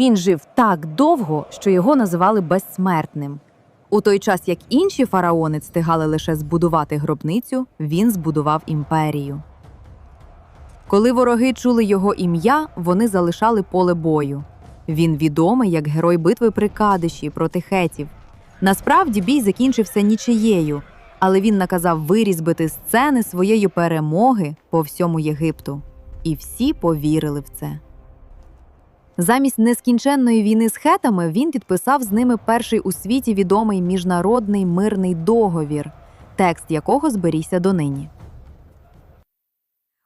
він жив так довго, що його називали безсмертним. У той час, як інші фараони встигали лише збудувати гробницю, він збудував імперію. Коли вороги чули його ім'я, вони залишали поле бою. Він відомий як герой битви при Кадиші проти хетів. Насправді бій закінчився нічиєю, але він наказав вирізбити сцени своєї перемоги по всьому Єгипту. І всі повірили в це. Замість нескінченної війни з хетами він підписав з ними перший у світі відомий міжнародний мирний договір, текст якого зберігся донині.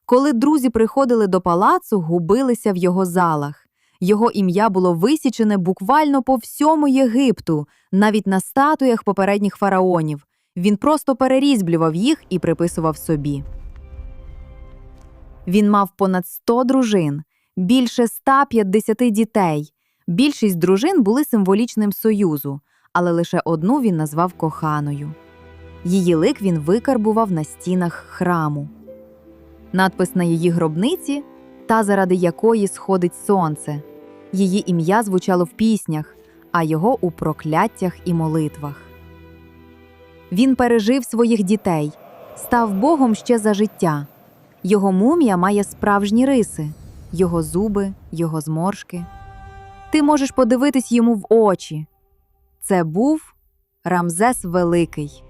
Коли друзі приходили до палацу, губилися в його залах. Його ім'я було висічене буквально по всьому Єгипту, навіть на статуях попередніх фараонів. Він просто перерізблював їх і приписував собі. Він мав понад 100 дружин, більше 150 дітей. Більшість дружин були символічним союзу, але лише одну він назвав коханою. Її лик він викарбував на стінах храму. Надпис на її гробниці та заради якої сходить сонце. Її ім'я звучало в піснях, а його у прокляттях і молитвах. Він пережив своїх дітей, став Богом ще за життя. Його мумія має справжні риси, його зуби, його зморшки. Ти можеш подивитись йому в очі. Це був Рамзес Великий.